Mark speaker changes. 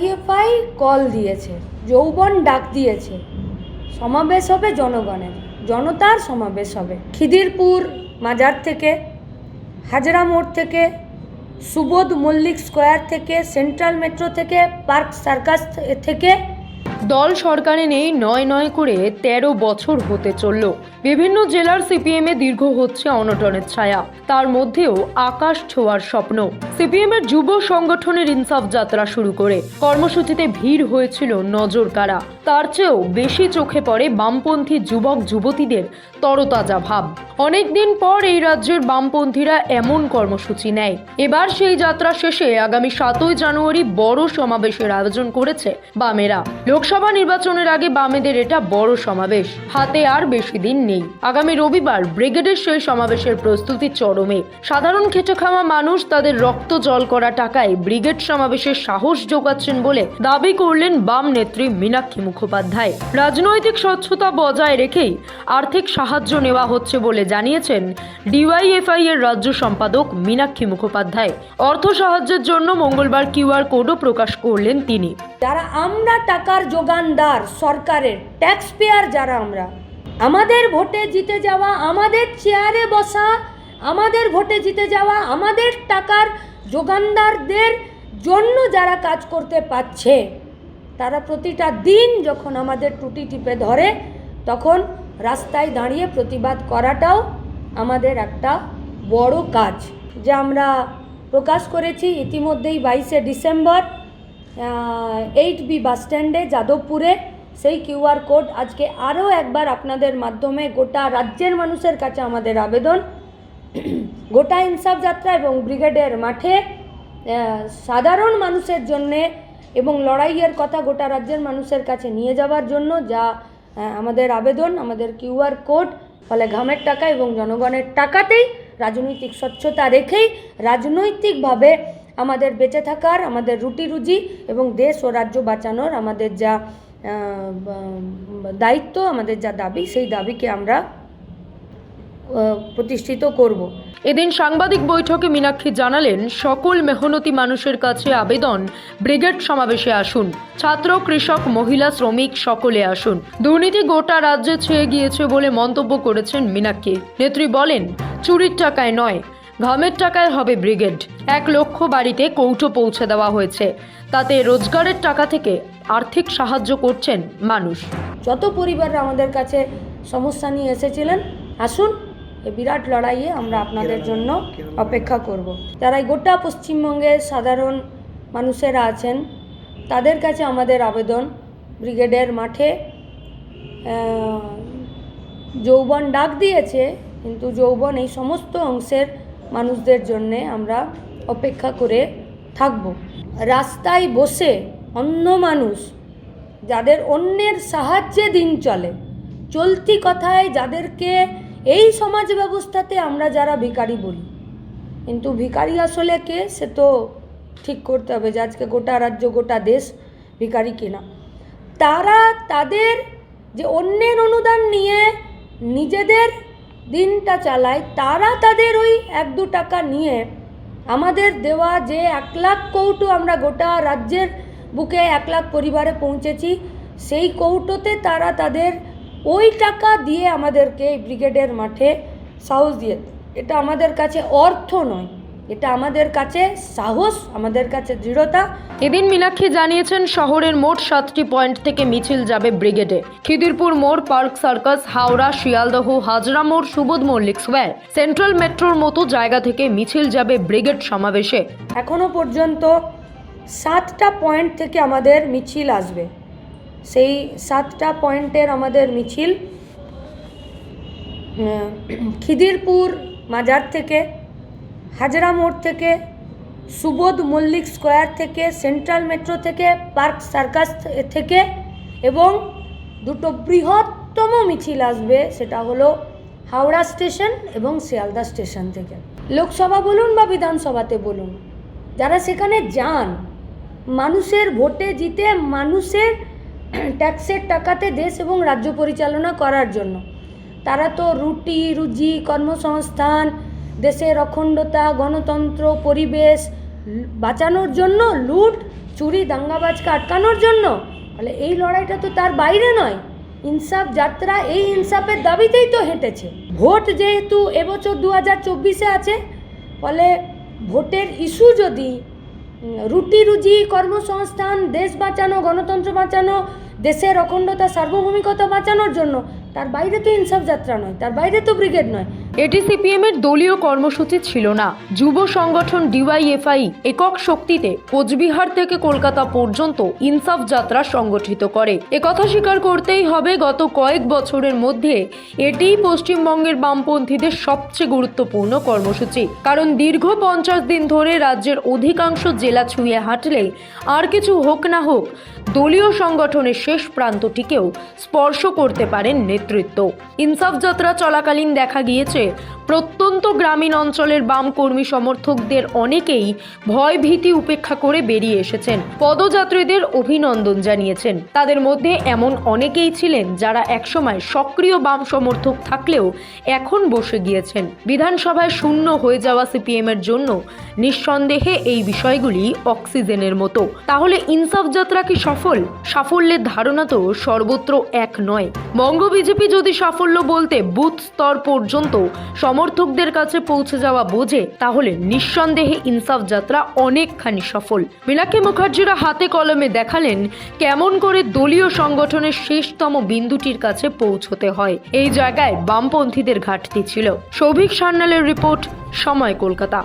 Speaker 1: DYFI call দিয়েছে, যৌবন ডাক দিয়েছে। সমাবেশ হবে জনগণের, জনতার সমাবেশ হবে। খিদিরপুর মাজার থেকে, হাজরা মোড় থেকে, সুবোধ মল্লিক স্কোয়ার থেকে, সেন্ট্রাল মেট্রো থেকে, পার্ক সার্কাস থেকে
Speaker 2: দল সরকারে নেই, নয় নয় করে তেরো বছর হতে চলল। বিভিন্ন জেলার সিপিএম এ দীর্ঘ হচ্ছে অনটনের ছায়া। তার মধ্যেও আকাশ ছোঁয়ার স্বপ্ন। সিপিএম এর যুব সংগঠনের ইনসাফ যাত্রা শুরু করে। কর্মসূচিতে ভিড় হয়েছিল নজর কাড়া। তার চেয়েও বেশি চোখে পড়ে বামপন্থী যুবক যুবতীদের তরতাজা ভাব। অনেকদিন পর এই রাজ্যের বামপন্থীরা এমন কর্মসূচি নেয়। এবার সেই যাত্রা শেষে আগামী সাতই জানুয়ারি বড় সমাবেশের আয়োজন করেছে বামেরা। লোকসভা নির্বাচনের আগে বামেদের এটা বড় সমাবেশ। হাতে আর বেশি দিন নেই। আগামী রবিবার ব্রিগেডের সেই সমাবেশের প্রস্তুতি চরমে। সাধারণ খেটে খাওয়া মানুষ তাদের রক্ত জল করা টাকায় ব্রিগেড সমাবেশের সাহস যোগাচ্ছেন বলে দাবি করলেন বাম নেত্রী মীনাক্ষী মুখোপাধ্যায়। রাজনৈতিক স্বচ্ছতা বজায় রেখেই আর্থিক সাহায্য নেওয়া হচ্ছে বলে জানিয়েছেন ডিওয়াইএফআই এর রাজ্য সম্পাদক মীনাক্ষী মুখোপাধ্যায়। অর্থ সাহায্যের জন্য মঙ্গলবার কিউআর কোডও প্রকাশ করলেন তিনি।
Speaker 1: যারা আমরা টাকার যোগানদার সরকারের ট্যাক্স পেয়ার যারা আমরা, আমাদের ভোটে জিতে যাওয়া, আমাদের চেয়ারে বসা, আমাদের ভোটে জিতে যাওয়া, আমাদের টাকার যোগানদারদের জন্য যারা কাজ করতে পারছে, তারা প্রতিটা দিন যখন আমাদের টুটি টিপে ধরে, তখন রাস্তায় দাঁড়িয়ে প্রতিবাদ করাটাও আমাদের একটা বড় কাজ। যে আমরা প্রকাশ করেছি ইতিমধ্যেই বাইশে ডিসেম্বর এইট বি বাস স্ট্যান্ডে যাদবপুরে। সেই কিউআর কোড আজকে আরও একবার আপনাদের মাধ্যমে গোটা রাজ্যের মানুষের কাছে আমাদের আবেদন। গোটা ইনসাফ যাত্রা এবং ব্রিগেডের মাঠে সাধারণ মানুষের জন্যে এবং লড়াইয়ের কথা গোটা রাজ্যের মানুষের কাছে নিয়ে যাওয়ার জন্য যা আমাদের আবেদন, আমাদের কিউআর কোড ফলে ঘামের টাকা এবং জনগণের টাকাতেই রাজনৈতিক স্বচ্ছতা রেখেই রাজনৈতিকভাবে আমাদের বেঁচে থাকার, আমাদের রুটি রুজি এবং দেশ ও রাজ্য বাঁচানোর আমাদের যা দায়িত্ব, আমাদের যা দাবি, সেই দাবিকে আমরা প্রতিষ্ঠিত করব।
Speaker 2: এদিন সাংবাদিক বৈঠকে মীনাক্ষী জানালেন, সকল মেহনতি মানুষের কাছে আবেদন, ব্রিগেড সমাবেশে আসুন। ছাত্র, কৃষক, মহিলা, শ্রমিক, সকলে আসুন। দুর্নীতি গোটা রাজ্যে ছেয়ে গিয়েছে বলে মন্তব্য করেছেন মীনাক্ষী। নেত্রী বলেন, চুরির টাকায় নয় ঘামের টাকায় হবে ব্রিগেড। এক লক্ষ বাড়িতে কৌটো পৌঁছে দেওয়া হয়েছে। তাতে রোজগারের টাকা থেকে আর্থিক সাহায্য করছেন মানুষ।
Speaker 1: যত পরিবাররা আমাদের কাছে সমস্যা নিয়ে এসেছিলেন আসুন এই বিরাট লড়াইয়ে আমরা আপনাদের জন্য অপেক্ষা করব। যারা এই গোটা পশ্চিমবঙ্গের সাধারণ মানুষেরা আছেন তাদের কাছে আমাদের আবেদন ব্রিগেডের মাঠে যৌবন ডাক দিয়েছে কিন্তু যৌবন এই সমস্ত অংশের মানুষদের জন্যে আমরা অপেক্ষা করে থাকব। রাস্তায় বসে অন্য মানুষ যাদের অন্যের সাহায্যে দিন চলে, চলতি কথায় যাদেরকে এই সমাজ ব্যবস্থাতে আমরা যারা ভিখারি বলি। কিন্তু ভিখারি আসলে কে? সে তো ঠিক করতে হবে যে আজকে গোটা রাজ্য, গোটা দেশ ভিখারি কিনা। তারা তাদের যে অন্যের অনুদান নিয়ে নিজেদের দিনটা চালায়, তারা তাদের ওই এক দু টাকা নিয়ে। আমাদের দেওয়া যে এক লাখ কৌটো আমরা গোটা রাজ্যের বুকে এক লাখ পরিবারে পৌঁছেছি, সেই কৌটোতে তারা তাদের ওই টাকা দিয়ে আমাদেরকে ব্রিগেডের মাঠে সাহস দিয়ে এটা আমাদের কাছে অর্থ নয়। এটা আমাদের কাছে সাহস আমাদের কাছে দৃঢ়তা।
Speaker 2: এদিন মীনাক্ষী জানিয়েছেন শহরের মোট সাতটি পয়েন্ট থেকে মিছিল যাবে ব্রিগেডে। খিদিরপুর মোড় পার্ক সার্কাস হাওড়া শিয়ালদহ হাজরা মোড় সুবোধ মল্লিক স্কোয়ার সেন্ট্রাল মেট্রোর মতো জায়গা থেকে মিছিল যাবে ব্রিগেড সমাবেশে।
Speaker 1: এখনও পর্যন্ত সাতটা পয়েন্ট থেকে আমাদের মিছিল আসবে। সেই সাতটা পয়েন্টের আমাদের মিছিল খিদিরপুর মাজার থেকে হাজরা মোড় থেকে সুবোধ মল্লিক স্কোয়ার থেকে, সেন্ট্রাল মেট্রো থেকে, পার্ক সার্কাস থেকে এবং দুটো বৃহত্তম মিছিল আসবে, সেটা হলো হাওড়া স্টেশন এবং শিয়ালদা স্টেশন থেকে। লোকসভা বলুন বা বিধানসভাতে বলুন, যারা সেখানে যান, মানুষের ভোটে জিতে মানুষের ট্যাক্সের টাকাতে দেশ এবং রাজ্য পরিচালনা করার জন্য, তারা তো রুটি, রুজি, কর্মসংস্থান দেশের অখণ্ডতা, গণতন্ত্র, পরিবেশ বাঁচানোর জন্য, লুট, চুরি, দাঙ্গাবাজকে আটকানোর জন্য। তাহলে এই লড়াইটা তো তার বাইরে নয়। ইনসাফ যাত্রা এই ইনসাফের দাবিতেই তো হেঁটেছে। ভোট যেহেতু এবছর দু হাজার চব্বিশে আছে, ফলে ভোটের ইস্যু যদি রুটি রুজি কর্মসংস্থান, দেশ বাঁচানো, গণতন্ত্র বাঁচানো, দেশের অখণ্ডতা, সার্বভৌমিকতা বাঁচানোর জন্য তার বাইরে তো ইনসাফ যাত্রা নয়, তার বাইরে তো ব্রিগেড নয়।
Speaker 2: এটি সিপিএমের দলীয় কর্মসূচি ছিল না। যুব সংগঠন ডিওয়াইএফআই একক শক্তিতে কোচবিহার থেকে কলকাতা পর্যন্ত ইনসাফ যাত্রা সংগঠিত করে। একথা স্বীকার করতেই হবে, গত কয়েক বছরের মধ্যে এটিই পশ্চিমবঙ্গের বামপন্থীদের সবচেয়ে গুরুত্বপূর্ণ কর্মসূচি। কারণ দীর্ঘ পঞ্চাশ দিন ধরে রাজ্যের অধিকাংশ জেলা ছুঁয়ে হাঁটলে আর কিছু হোক না হোক, দলীয় সংগঠনের শেষ প্রান্তটিকেও স্পর্শ করতে পারেন নেতৃত্ব। ইনসাফ যাত্রা চলাকালীন দেখা গিয়েছে, প্রত্যন্ত গ্রামীণ অঞ্চলের বাম কর্মী সমর্থকদের অনেকেই ভয় ভীতি উপেক্ষা করে বেরিয়ে এসেছেন। পদযাত্রীদের অভিনন্দন জানিয়েছেন। তাদের মধ্যে এমন অনেকেই ছিলেন যারা একসময় সক্রিয় বাম সমর্থক থাকলেও এখন বসে গিয়েছেন। বিধানসভায় শূন্য হয়ে যাওয়া সিপিএম এর জন্য নিঃসন্দেহে এই বিষয়গুলি অক্সিজেনের মতো। তাহলে ইনসাফ যাত্রা কি সফল? সাফল্যের ধারণা তো সর্বত্র এক নয়। বঙ্গ বিজেপি যদি সাফল্য বলতে বুথ স্তর পর্যন্ত সমর্থকদের কাছে পৌঁছে যাওয়া বোঝে, তাহলে নিঃসন্দেহে ইনসাফ যাত্রা অনেকখানি সফল। মীনাক্ষী মুখার্জিরা হাতে কলমে দেখালেন কেমন করে দলীয় সংগঠনের শেষতম বিন্দুটির কাছে পৌঁছতে হয়। এই জায়গায় বামপন্থীদের ঘাটতি ছিল। সৌভিক সান্যালের রিপোর্ট, সময় কলকাতা।